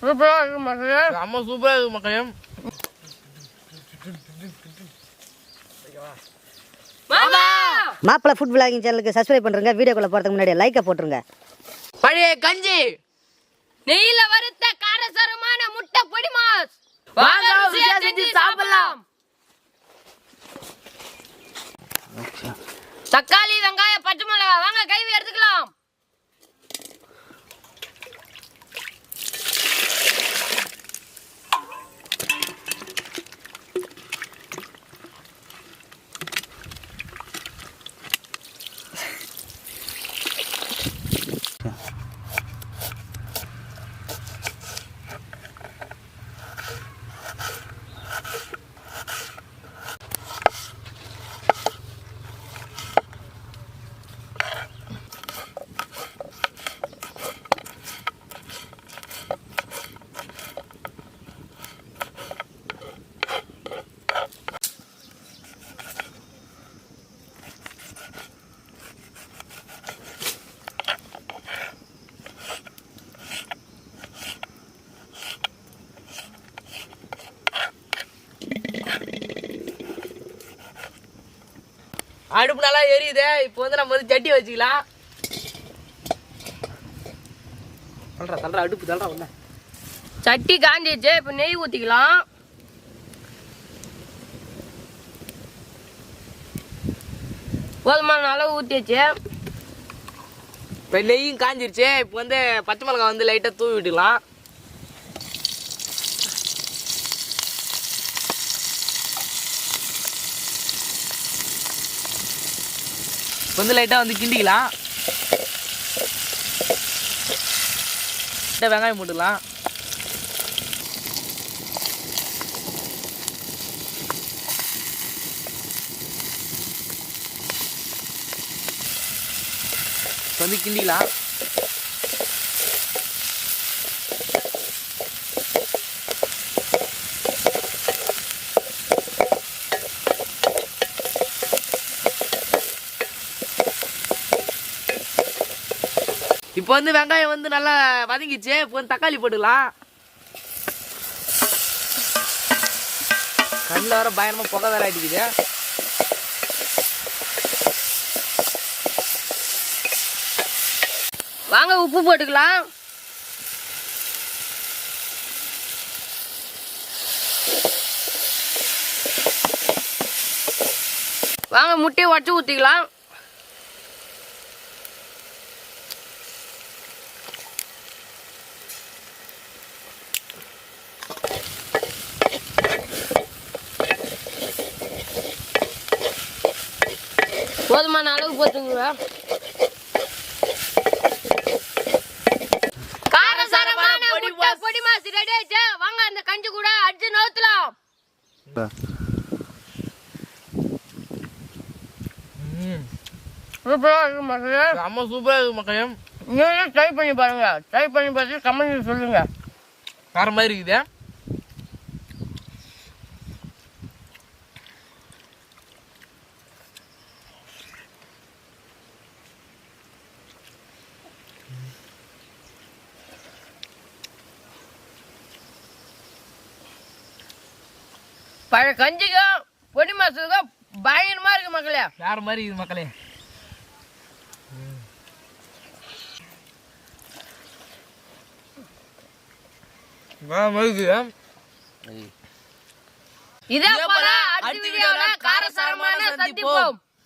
சூப்பராக இருக்கு மக்களே. செம்ம சூப்பராக இருக்கு மக்களே. மாமா! மாப்பிள ஃபுட் விளாகிங் சேனலுக்கு சப்ஸ்கிரைப் பண்ணுறங்க வீடியோக்குள்ள போகிறதுக்கு முன்னாடி லைக்கை போட்டுருங்க. பழைய கஞ்சி! நெய்யில வறுத்த காரசாரமான முட்டை பொடி மாஸ்! வாங்க ருசியா செஞ்சு சாப்பிடலாம். தக்காளி வெங்காயம் பச்சை மிளகாய் வாங்க கைவி எடுத்துக்கலாம் அடுப்பு நல்லா எரியுதே. இப்போ வந்து நம்ம வந்து சட்டி வச்சுக்கலாம். தள்ளுறா தள்ளுறா அடுப்பு தள்ளுறா உள்ள. சட்டி காஞ்சிச்சு இப்போ நெய் ஊற்றிக்கலாம் போதுமான அளவு ஊற்றிச்சு இப்போ நெய்யும் காஞ்சிருச்சு. இப்போ வந்து பச்சை மிளகாய் வந்து லைட்டாக தூவி விட்டுக்கலாம். வந்து லைட்டாக வந்து கிண்டிக்கலாம். லைட்டாக வெங்காயம் போட்டுக்கலாம். இப்போ வந்து கிண்டிக்கலாம். இப்போ வந்து வெங்காயம் வந்து நல்லா வதங்கிச்சு இப்போ வந்து தக்காளி போட்டுக்கலாம். கண்ணில் வர பயணமாக புகை வேற அடிக்குது. வாங்க உப்பு போட்டுக்கலாம். வாங்க முட்டையை உடச்சி ஊற்றிக்கலாம் போதுமான அளவு போட்டுங்க காரசாரமான முட்டை பொடி மாசு ரெடி ஆயிடுச்சு? வாங்க அந்த கஞ்சி கூட அடிச்சு நவுத்தலாம். சூப்பராக இருக்கு மக்களே. செம்ம சூப்பராக இருக்கு மக்களே. நீங்களும் ட்ரை பண்ணி பாருங்க. ட்ரை பண்ணி பார்த்து கமெண்ட் சொல்லுங்க. வேற மாதிரி இருக்குது. பழைய கஞ்சிக்கும் பொடி மாசுக்கும் பயங்கரமா இருக்கு மக்களே. வேற மாதிரி இருக்குது மக்களே? இதே இதே போல அடுத்த வீடியோல காரசாரமான சந்திப்போம்.